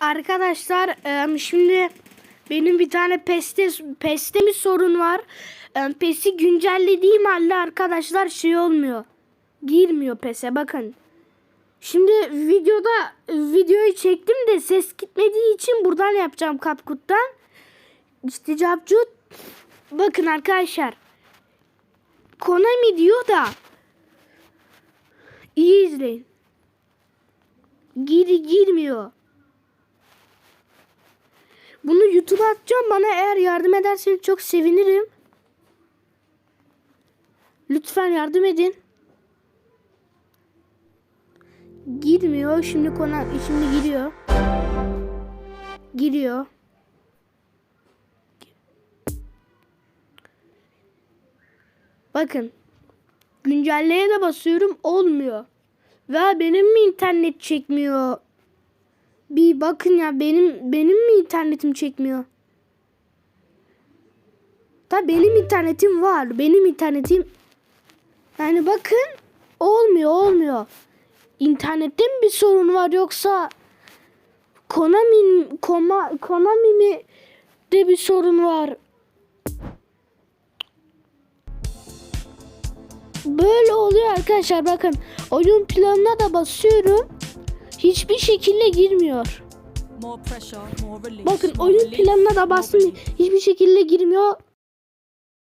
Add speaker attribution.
Speaker 1: Arkadaşlar şimdi benim bir tane peste peste mi sorun var. PES'i güncellediğim halde arkadaşlar şey olmuyor. Girmiyor PES'e bakın. Şimdi videoda videoyu çektim de ses gitmediği için buradan yapacağım Kapkut'tan. İşte Capcut. Bakın arkadaşlar. Konami diyor da iyi izleyin. Gir girmiyor. Bunu YouTube'a atacağım. Bana eğer yardım ederseniz çok sevinirim. Lütfen yardım edin. Girmiyor. Şimdi konu şimdi giriyor. Giriyor. Bakın. Güncelleye de basıyorum olmuyor. Ve benim mi internet çekmiyor? Bir bakın ya benim benim mi internetim çekmiyor? Da benim internetim var. Benim internetim yani bakın olmuyor olmuyor. İnternette mi bir sorun var yoksa Konami Koma, Konami mi de bir sorun var? Böyle oluyor arkadaşlar bakın. Oyun planına da basıyorum. Hiçbir şekilde girmiyor. Bakın oyun planına da bastım. Hiçbir şekilde girmiyor.